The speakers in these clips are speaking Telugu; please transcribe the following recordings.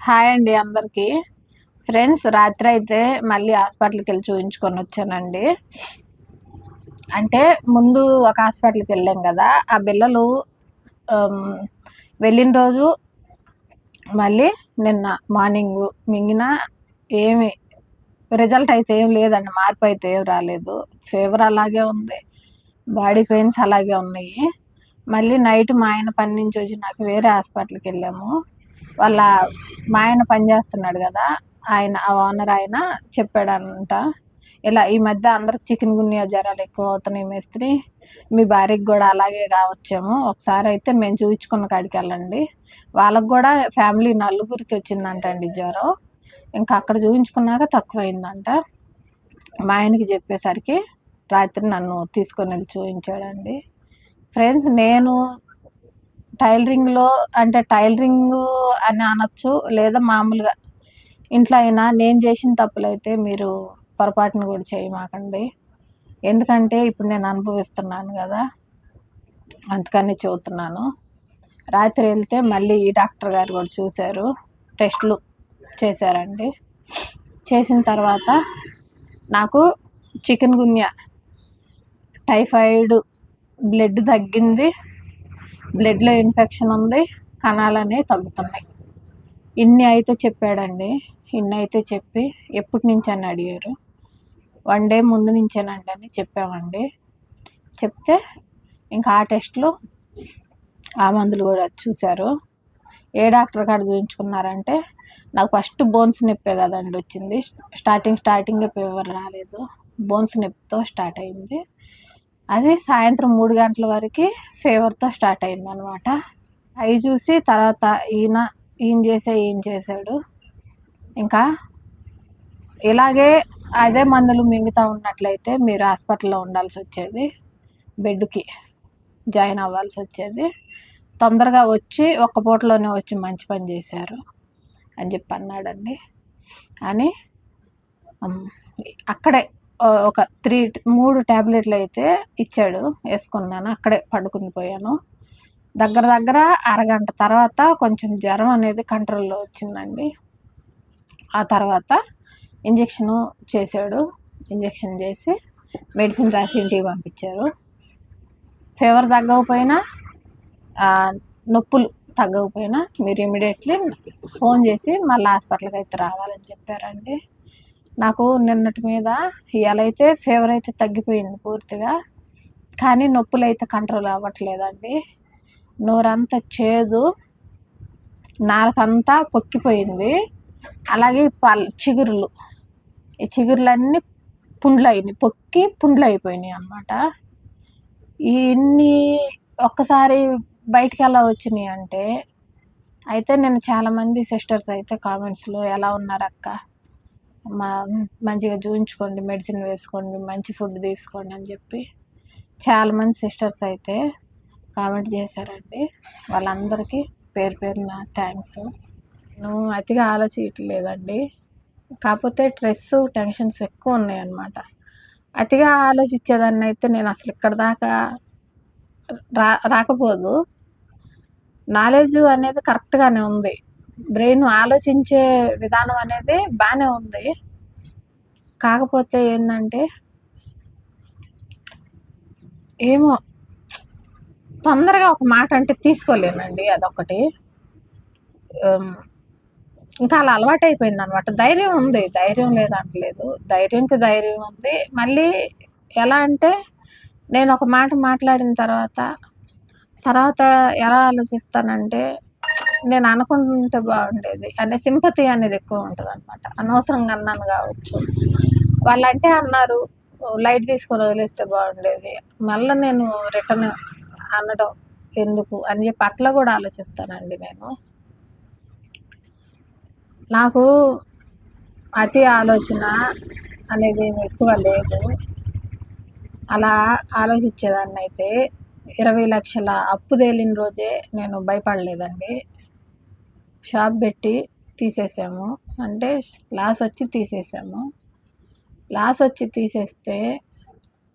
హాయ్ అండి అందరికీ. ఫ్రెండ్స్ రాత్రి అయితే మళ్ళీ హాస్పిటల్కి వెళ్ళి చూపించుకొని వచ్చానండి అంటే ముందు ఒక హాస్పిటల్కి వెళ్ళాం కదా ఆ పిల్లలు వెళ్ళిన రోజు మళ్ళీ నిన్న మార్నింగ్ మింగిన ఏమి రిజల్ట్ అయితే ఏం లేదండి మార్పు అయితే ఏం రాలేదు. ఫీవర్ అలాగే ఉంది బాడీ పెయిన్స్ అలాగే ఉన్నాయి. మళ్ళీ నైట్ మా ఆయన పని నుంచి వచ్చి నాకు వేరే హాస్పిటల్కి వెళ్ళాము వాళ్ళ మా ఆయన పని చేస్తున్నాడు కదా ఆయన ఆ ఓనర్ ఆయన చెప్పాడంట ఇలా ఈ మధ్య అందరికి చికెన్ గున్యా జ్వరాలు ఎక్కువ అవుతున్నాయి మేస్త్రి మీ భార్యకి కూడా అలాగే కావచ్చేమో ఒకసారి అయితే మేము చూపించుకున్న కాడికి వెళ్ళండి. వాళ్ళకు కూడా ఫ్యామిలీ నలుగురికి వచ్చిందంట అండి జ్వరం ఇంకా అక్కడ చూపించుకున్నాక తక్కువైందంట. మా ఆయనకి చెప్పేసరికి రాత్రి నన్ను తీసుకొని వెళ్ళి చూపించాడండి. ఫ్రెండ్స్ నేను టైలరింగ్లో అంటే టైలరింగ్ అని అనొచ్చు లేదా మామూలుగా ఇంట్లో అయినా నేను చేసిన తప్పులైతే మీరు పొరపాటును కూడా చేయమాకండి. ఎందుకంటే ఇప్పుడు నేను అనుభవిస్తున్నాను కదా అందుకని చెబుతున్నాను. రాత్రి వెళ్తే మళ్ళీ ఈ డాక్టర్ గారు కూడా చూశారు టెస్టులు చేశారండి. చేసిన తర్వాత నాకు చికెన్ గున్యా టైఫాయిడ్ బ్లడ్ తగ్గింది. బ్లడ్లో ఇన్ఫెక్షన్ ఉంది కణాలు అనేవి తగ్గుతున్నాయి. ఇన్ని అయితే చెప్పాడండి ఇన్ని అయితే చెప్పి ఎప్పటి నుంచి అని అడిగారు. వన్ డే ముందు నుంచేనండి అని చెప్పామండి. చెప్తే ఇంకా ఆ టెస్ట్లో ఆ మందులు కూడా చూశారు. ఏ డాక్టర్ కాడ చూపించుకున్నారంటే నాకు ఫస్ట్ బోన్స్ నొప్పే కదండి వచ్చింది. స్టార్టింగ్ స్టార్టింగ్ ఫీవర్ రాలేదు. బోన్స్ నొప్పితో స్టార్ట్ అయింది. అది సాయంత్రం మూడు గంటల వరకు ఫీవర్తో స్టార్ట్ అయింది అనమాట అవి చూసి తర్వాత ఈయన ఈయన చేసే ఈయన చేశాడు ఇంకా ఇలాగే అదే మందులు మింగుతూ ఉన్నట్లయితే మీరు హాస్పిటల్లో ఉండాల్సి వచ్చేది. బెడ్కి జాయిన్ అవ్వాల్సి వచ్చేది. తొందరగా వచ్చి ఒక్క పూటలోనే వచ్చి మంచి పని చేశారు అని చెప్పి అన్నాడండి. అని అక్కడే ఒక త్రీ మూడు ట్యాబ్లెట్లు అయితే ఇచ్చాడు వేసుకున్నాను అక్కడే పడుకుని పోయాను. దగ్గర దగ్గర అరగంట తర్వాత కొంచెం జ్వరం అనేది కంట్రోల్లో వచ్చిందండి. ఆ తర్వాత ఇంజెక్షను చేశాడు ఇంజెక్షన్ చేసి మెడిసిన్ రాసి ఇంటికి పంపించారు. ఫీవర్ తగ్గకపోయినా నొప్పులు తగ్గకపోయినా మీరు ఇమీడియట్లీ ఫోన్ చేసి మళ్ళీ హాస్పిటల్కి అయితే రావాలని చెప్పారండి. నాకు నిన్నటి మీద ఇవాళ ఫీవర్ అయితే తగ్గిపోయింది పూర్తిగా. కానీ నొప్పులు అయితే కంట్రోల్ అవ్వట్లేదండి. నోరంతా చేదు నాలుకంతా పొక్కిపోయింది. అలాగే పల్ చిగురులు. ఈ చిగురులన్నీ పుండ్లు అయినాయి పొక్కి పుండ్లు అయిపోయినాయి అన్నమాట ఇన్ని ఒక్కసారి బయటికి ఎలా వచ్చినాయి అంటే అయితే నేను చాలామంది సిస్టర్స్ అయితే కామెంట్స్లో ఎలా ఉన్నారు అక్క మా మంచిగా చూపించుకోండి మెడిసిన్ వేసుకోండి మంచి ఫుడ్ తీసుకోండి అని చెప్పి చాలామంది సిస్టర్స్ అయితే కామెంట్ చేశారండి. వాళ్ళందరికీ పేరు పేరున థ్యాంక్స్ నువ్వు అతిగా ఆలోచించట్లేదండి. కాకపోతే స్ట్రెస్ టెన్షన్స్ ఎక్కువ ఉన్నాయన్నమాట. అతిగా ఆలోచించేదాన్ని అయితే నేను అసలు ఇక్కడ దాకా రా రాకపోదు. నాలెడ్జ్ అనేది కరెక్ట్గానే ఉంది. బ్రెయిన్ ఆలోచించే విధానం అనేది బాగానే ఉంది. కాకపోతే ఏంటంటే ఏమో తొందరగా ఒక మాట అంటే తీసుకోలేనండి అదొకటి ఇంకా అలా అలవాటు అయిపోయింది అనమాట ధైర్యం ఉంది ధైర్యం లేదంటలేదు. ధైర్యంకి ధైర్యం ఉంది. మళ్ళీ ఎలా అంటే నేను ఒక మాట మాట్లాడిన తర్వాత తర్వాత ఎలా ఆలోచిస్తానంటే నేను అనుకుంటే బాగుండేది. అనే సింపతి అనేది ఎక్కువ ఉంటుంది అనమాట అనవసరంగా అన్నాను కావచ్చు. వాళ్ళంటే అన్నారు లైట్ తీసుకొని వదిలేస్తే బాగుండేది. మళ్ళీ నేను రిటర్న్ అనడం ఎందుకు అని చెప్పి అట్లా కూడా ఆలోచిస్తానండి నేను. నాకు అతి ఆలోచన అనేది ఎక్కువ లేదు. అలా ఆలోచించేదాన్ని అయితే ఇరవై లక్షల అప్పు తేలిన రోజే నేను భయపడలేదండి. షాప్ పెట్టి తీసేసాము. అంటే లాస్ వచ్చి తీసేసాము. లాస్ వచ్చి తీసేస్తే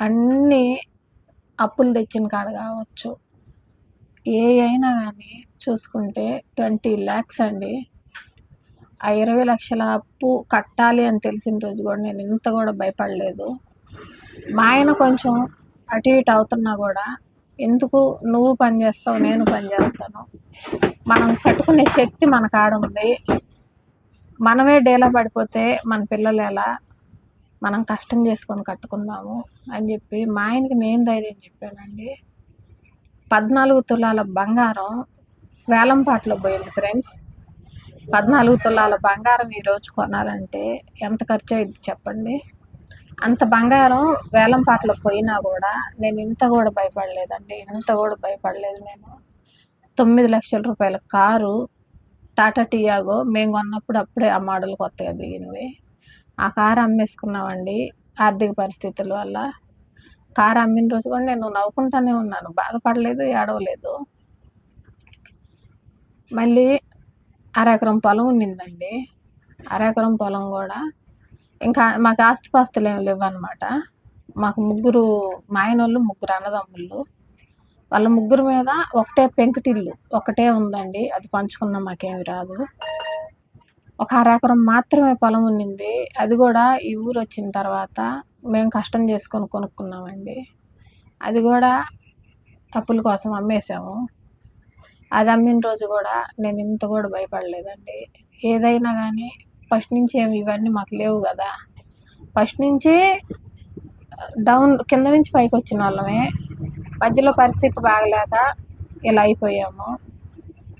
అన్నీ అప్పులు తెచ్చిన కాడ కావచ్చు. ఏ అయినా కానీ చూసుకుంటే ట్వంటీ ల్యాక్స్ అండి. ఆ ఇరవై లక్షల అప్పు కట్టాలి అని తెలిసిన రోజు కూడా నేను ఇంత కూడా భయపడలేదు. మా ఆయన కొంచెం అటు ఇటు అవుతున్నా కూడా ఎందుకు నువ్వు పని చేస్తావు నేను పని చేస్తాను? మనం కట్టుకునే శక్తి మన కాడ ఉంది. మనమే డేలా పడిపోతే మన పిల్లలు ఎలా? మనం కష్టం చేసుకొని కట్టుకుందాము అని చెప్పి మా ఆయనకి నేను ధైర్యం చెప్పానండి. పద్నాలుగు తులాల బంగారం వేలంపాట్లో పోయింది ఫ్రెండ్స్. పద్నాలుగు తులాల బంగారం ఈరోజు కొనాలంటే ఎంత ఖర్చు అయింది చెప్పండి? అంత బంగారం వేలంపాట్లో పోయినా కూడా నేను ఇంత కూడా భయపడలేదండి. ఇంత కూడా భయపడలేదు నేను. తొమ్మిది లక్షల రూపాయల కారు టాటా టియాగో మేము కొన్నప్పుడు అప్పుడే ఆ మోడల్ కొత్తగా దిగింది. ఆ కారు అమ్మేసుకున్నామండి ఆర్థిక పరిస్థితుల వల్ల. కారు అమ్మిన రోజు కూడా నేను నవ్వుకుంటానే ఉన్నాను. బాధపడలేదు ఏడవలేదు. మళ్ళీ అరెకరం పొలం ఉండిందండి అరెకరం పొలం కూడా ఇంకా మాకు ఆస్తిపాస్తులు ఏమి లేవు అనమాట మాకు ముగ్గురు మా ఆయన వాళ్ళు ముగ్గురు అన్నదమ్ముళ్ళు వాళ్ళ ముగ్గురు మీద ఒకటే పెంకుటిల్లు ఒకటే ఉందండి. అది పంచుకున్న మాకేమి రాదు. ఒక అరెకరం మాత్రమే పొలం ఉండింది అది కూడా ఈ ఊరు వచ్చిన తర్వాత మేము కష్టం చేసుకొని కొనుక్కున్నామండి. అది కూడా అప్పుల కోసం అమ్మేసాము అది అమ్మిన రోజు కూడా నేను ఇంత కూడా భయపడలేదండి. ఏదైనా కానీ ఫస్ట్ నుంచి ఏమి ఇవన్నీ మాకు లేవు కదా. ఫస్ట్ నుంచి డౌన్ కింద నుంచి పైకి వచ్చిన వాళ్ళమే. మధ్యలో పరిస్థితి బాగలేక ఇలా అయిపోయాము.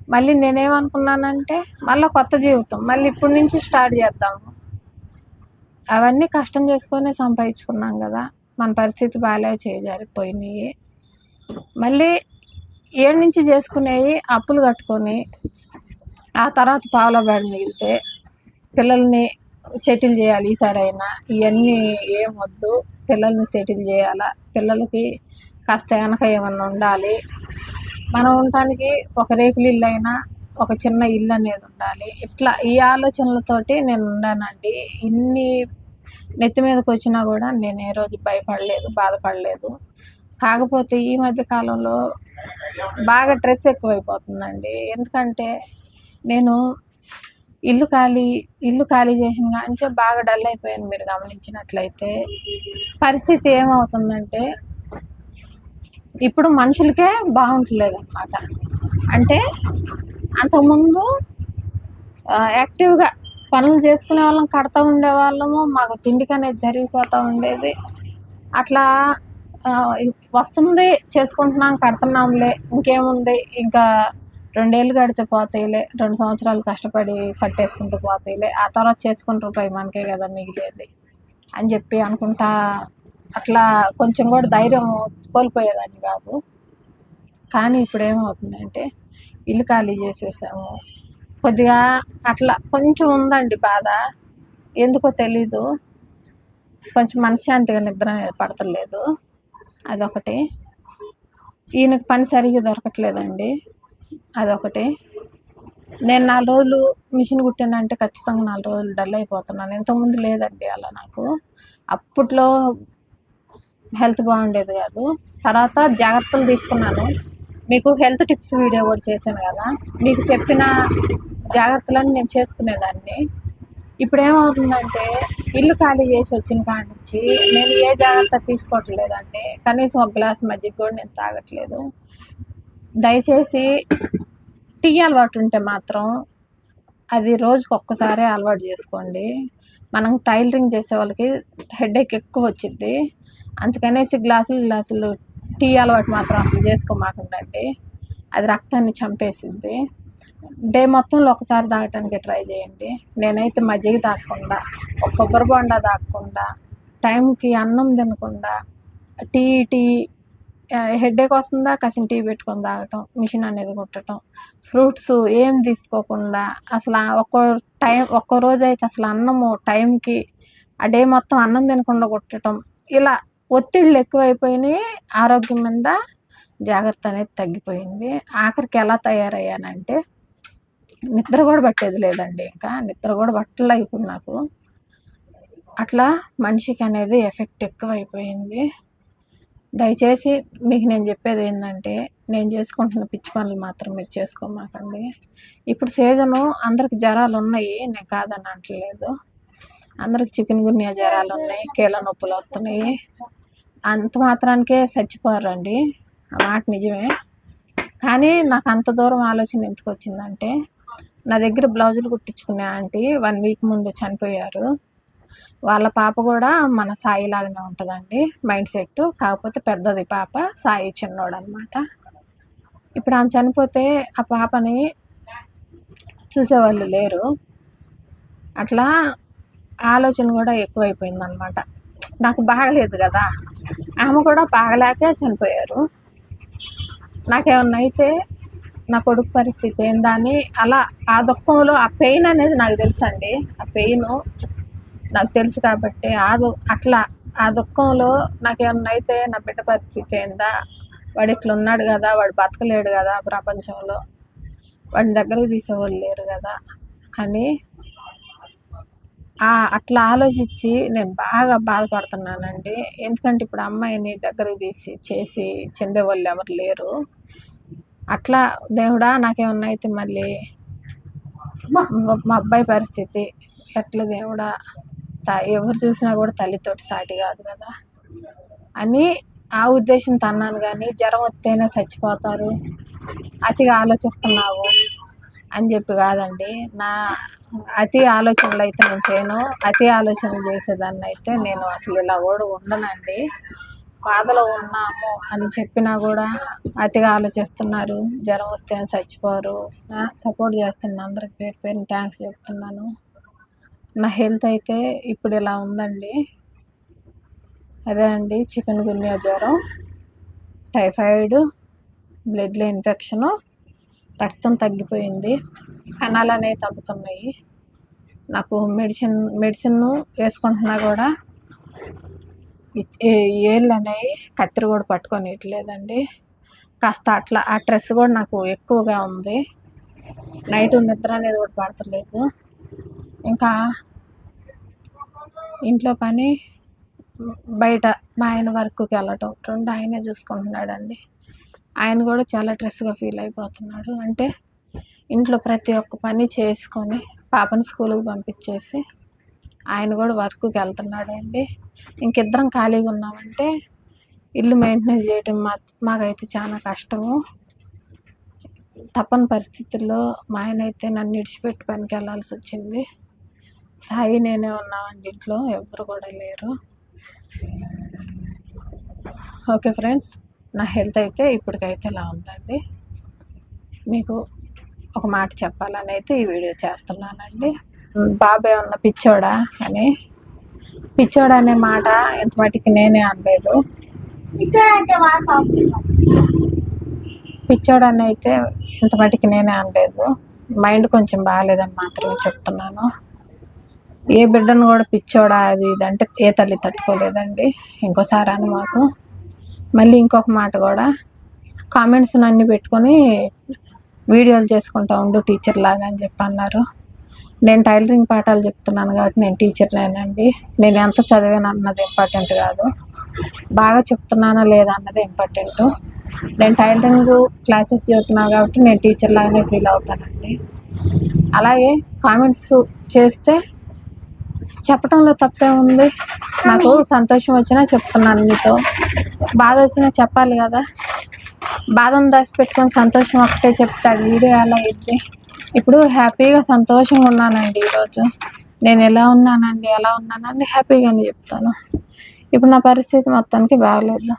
మళ్ళీ నేనేమనుకున్నానంటే మళ్ళీ కొత్త జీవితం మళ్ళీ ఇప్పటి నుంచి స్టార్ట్ చేద్దాము. అవన్నీ కష్టం చేసుకొని సంపాదించుకున్నాం కదా. మన పరిస్థితి బాగాలేక చేయజారిపోయినాయి మళ్ళీ ఏడు నుంచి చేసుకునేవి అప్పులు కట్టుకొని ఆ తర్వాత పావుల బేడ మిగిలితే పిల్లల్ని సెటిల్ చేయాలి ఈసారి అయినా ఇవన్నీ ఏం వద్దు. పిల్లల్ని సెటిల్ చేయాలా? పిల్లలకి కాస్త వెనక ఏమన్నా ఉండాలి. మనం ఉండటానికి ఒక రేకులు ఇల్లు అయినా ఒక చిన్న ఇల్లు అనేది ఉండాలి. ఇట్లా ఈ ఆలోచనలతోటి నేను ఉన్నానండి ఇన్ని నెత్తి మీదకి వచ్చినా కూడా నేను ఏ రోజు భయపడలేదు బాధపడలేదు. కాకపోతే ఈ మధ్య కాలంలో బాగా స్ట్రెస్ ఎక్కువైపోతుందండి. ఎందుకంటే నేను ఇల్లు ఖాళీ ఇల్లు ఖాళీ చేసిన కానీ బాగా డల్ అయిపోయాను మీరు గమనించినట్లయితే. పరిస్థితి ఏమవుతుందంటే ఇప్పుడు మనుషులకే బాగుంటలేదు అనమాట అంటే అంతకుముందు యాక్టివ్గా పనులు చేసుకునే వాళ్ళం కడతా ఉండేవాళ్ళము మాకు తిండికి అనేది జరిగిపోతూ ఉండేది. అట్లా వస్తుంది చేసుకుంటున్నాం కడుతున్నాంలే ఇంకేముంది? ఇంకా రెండేళ్ళు గడితే పోతాయిలే రెండు సంవత్సరాలు కష్టపడి కట్టేసుకుంటూ పోతాయిలే ఆ తర్వాత చేసుకుంటారు రూపాయి మనకే కదా మిగిలేది అని చెప్పి అనుకుంటా అట్లా కొంచెం కూడా ధైర్యం కోల్పోయేదాన్ని కాదు కానీ ఇప్పుడు ఏమవుతుందంటే ఇల్లు ఖాళీ చేసేసాము. కొద్దిగా అట్లా కొంచెం ఉందండి బాధ. ఎందుకో తెలీదు. కొంచెం మనశ్శాంతిగా నిద్ర అనేది పడతలేదు. అదొకటి. ఈయనకు పని సరిగ్గా దొరకట్లేదండి. అదొకటి. నేను నాలుగు రోజులు మిషన్ కుట్టానంటే ఖచ్చితంగా నాలుగు రోజులు డల్ అయిపోతున్నాను. ఇంతకుముందు లేదండి అలా నాకు. అప్పట్లో హెల్త్ బాగుండేది కాదు. తర్వాత జాగ్రత్తలు తీసుకున్నాను. మీకు హెల్త్ టిప్స్ వీడియో కూడా చేశాను కదా. మీకు చెప్పిన జాగ్రత్తలన్నీ నేను చేసుకునేదాన్ని. ఇప్పుడు ఏమవుతుందంటే ఇల్లు ఖాళీ చేసి వచ్చిన కాడి నుంచి నేను ఏ జాగ్రత్త తీసుకోవట్లేదంటే కనీసం ఒక గ్లాస్ మజ్జిగ కూడా నేను తాగట్లేదు. దయచేసి టీ అలవాటు ఉంటే మాత్రం అది రోజుకి ఒక్కసారే అలవాటు చేసుకోండి. మనం టైలరింగ్ చేసే వాళ్ళకి హెడేక్ ఎక్కువ వచ్చింది అందుకనేసి గ్లాసులు గ్లాసులు టీ అలవాటు మాత్రం అసలు చేసుకోమాకండి అది రక్తాన్ని చంపేసింది. డే మొత్తంలో ఒకసారి తాగటానికి ట్రై చేయండి. నేనైతే మజ్జిగ తాగకుండా ఒక కొబ్బరి బొండ తాగకుండా టైంకి అన్నం తినకుండా టీ టీ హెడేక్ వస్తుందా కాసిన టీ పెట్టుకొని తాగటం మిషన్ అనేది కుట్టడం ఫ్రూట్స్ ఏం తీసుకోకుండా అసలు ఒక్కో టైం ఒక్కో రోజు అయితే అసలు అన్నము టైంకి ఆ డే మొత్తం అన్నం తినకుండా కుట్టడం ఇలా ఒత్తిళ్ళు ఎక్కువైపోయినాయి. ఆరోగ్యం మీద జాగ్రత్త అనేది తగ్గిపోయింది. ఆఖరికి ఎలా తయారయ్యానంటే నిద్ర కూడా పట్టేది లేదండి ఇంకా. నిద్ర కూడా పట్టలే ఇప్పుడు నాకు. అట్లా మనిషికి అనేది ఎఫెక్ట్ ఎక్కువైపోయింది. దయచేసి మీకు నేను చెప్పేది ఏంటంటే నేను చేసుకుంటున్న పిచ్చి పనులు మాత్రం మీరు చేసుకోమాకండి. ఇప్పుడు సీజను అందరికి జ్వరాలు ఉన్నాయి నేను కాదని అంటలేదు. అందరికి చికెన్ గున్యా జ్వరాలు ఉన్నాయి కీళ్ళ నొప్పులు వస్తున్నాయి. అంత మాత్రానికే చచ్చిపోరండి ఆ మాట నిజమే. కానీ నాకు అంత దూరం ఆలోచన ఎందుకు వచ్చిందంటే నా దగ్గర బ్లౌజులు కుట్టించుకునే ఆంటీ వన్ వీక్ ముందు చనిపోయారు. వాళ్ళ పాప కూడా మన సాయి లాగానే ఉంటుందండి మైండ్ సెట్. కాకపోతే పెద్దది పాప సాయి చిన్నోడు అనమాట ఇప్పుడు ఆమె చనిపోతే ఆ పాపని చూసేవాళ్ళు లేరు. అట్లా ఆలోచన కూడా ఎక్కువైపోయింది అనమాట నాకు బాగలేదు కదా. ఆమె కూడా బాగలేక చనిపోయారు. నాకేమన్నా అయితే నా కొడుకు పరిస్థితి ఏందని అలా ఆ దుఃఖంలో ఆ పెయిన్ అనేది నాకు తెలుసండి. ఆ పెయిన్ నాకు తెలుసు కాబట్టి ఆ అట్లా ఆ దుఃఖంలో నాకేమన్నా అయితే నా బిడ్డ పరిస్థితి ఏందా వాడు ఇట్లా ఉన్నాడు కదా వాడు బతకలేడు కదా ప్రపంచంలో వాడిని దగ్గరకు తీసేవాళ్ళు లేరు కదా అని అట్లా ఆలోచించి నేను బాగా బాధపడుతున్నానండి. ఎందుకంటే ఇప్పుడు అమ్మాయిని దగ్గరకు తీసి చేసి చెందేవాళ్ళు ఎవరు లేరు. అట్లా దేవుడా నాకేమన్నా అయితే మళ్ళీ మా మా అబ్బాయి పరిస్థితి ఎట్లా దేవుడా? ఎవరు చూసినా కూడా తల్లితోటి సాటి కాదు కదా. అని ఆ ఉద్దేశంతో అన్నాను కానీ జ్వరం వస్తేనే చచ్చిపోతారు. అతిగా ఆలోచిస్తున్నావు. అని చెప్పి కాదండి. నా అతి ఆలోచనలు అయితే నేను చేయను. అతి ఆలోచనలు చేసేదాన్ని అయితే నేను అసలు ఇలా కూడా ఉండనండి. బాధలో ఉన్నాము అని చెప్పినా కూడా అతిగా ఆలోచిస్తున్నారు. జ్వరం వస్తే అని చచ్చిపోరు. సపోర్ట్ చేస్తున్న అందరికి పేరు పేరు థ్యాంక్స్ చెప్తున్నాను. నా హెల్త్ అయితే ఇప్పుడు ఇలా ఉందండి. అదే అండి చికెన్ గున్యా జ్వరం టైఫాయిడ్ బ్లడ్లో ఇన్ఫెక్షను రక్తం తగ్గిపోయింది. కణాలు అనేవి తగ్గుతున్నాయి. నాకు మెడిసిన్ మెడిసిన్ వేసుకుంటున్నా కూడా ఏళ్ళు అనేవి కత్తిరి కూడా పట్టుకొని ఇట్లేదండి కాస్త అట్లా ఆ స్ట్రెస్ కూడా నాకు ఎక్కువగా ఉంది. నైట్ నిద్ర అనేది కూడా పడతలేదు. ఇంకా ఇంట్లో పని బయట మా ఆయన వర్క్కి వెళ్ళటం రెండు ఆయనే చూసుకుంటున్నాడండి. ఆయన కూడా చాలా స్ట్రెస్గా ఫీల్ అయిపోతున్నాడు. అంటే ఇంట్లో ప్రతి ఒక్క పని చేసుకొని పాపని స్కూల్కి పంపించేసి ఆయన కూడా వర్క్కి వెళ్తున్నాడు అండి ఇంకిద్దరం ఖాళీగా ఉన్నామంటే ఇల్లు మెయింటెనెన్స్ చేయడం మా మాకైతే చాలా కష్టము. తప్పని పరిస్థితుల్లో మా ఆయన అయితే నన్ను విడిచిపెట్టి పనికి వెళ్ళాల్సి వచ్చింది. సాయి నేనే ఉన్నామండి ఇంట్లో ఎవరు కూడా లేరు. Okay friends. నా హెల్త్ అయితే ఇప్పటికైతే ఇలా ఉందండి మీకు ఒక మాట చెప్పాలని అయితే ఈ వీడియో చేస్తున్నానండి. బాబాయ్ ఉన్న పిచ్చోడా అని. పిచ్చోడా అనే మాట ఎంత మటుకి నేనే అనలేదు. పిచ్చోడు అని అయితే ఇంత మటుకి నేనే అనలేదు. మైండ్ కొంచెం బాగాలేదని మాత్రమే చెప్తున్నాను. ఏ బిడ్డను కూడా పిచ్చోడా అది ఇది అంటే ఏ తల్లి తట్టుకోలేదండి. ఇంకోసారి అని మాకు. మళ్ళీ ఇంకొక మాట కూడా. కామెంట్స్ అన్ని పెట్టుకొని వీడియోలు చేసుకుంటా ఉండు టీచర్ లాగా అని చెప్పి అన్నారు. నేను టైలరింగ్ పాఠాలు చెప్తున్నాను కాబట్టి నేను టీచర్నేనండి నేను ఎంత చదివాను అన్నది ఇంపార్టెంట్ కాదు. బాగా చెప్తున్నానా లేదా అన్నది ఇంపార్టెంట్ నేను టైలరింగ్ క్లాసెస్ చెబుతున్నాను కాబట్టి నేను టీచర్ లాగానే ఫీల్ అవుతానండి. అలాగే కామెంట్స్ చేస్తే చెప్పడంలో తప్పే ఉంది. నాకు సంతోషం వచ్చినా చెప్తున్నాను మీతో. బాధ వచ్చినా చెప్పాలి కదా. బాధను దాచిపెట్టుకొని సంతోషం ఒకటే చెప్తా వీడియో ఎలా అయితే ఇప్పుడు హ్యాపీగా సంతోషంగా ఉన్నానండి ఈరోజు. నేను ఎలా ఉన్నానండి ఎలా ఉన్నానండి హ్యాపీగానే చెప్తాను. ఇప్పుడు నా పరిస్థితి మొత్తానికి బాగలేదు.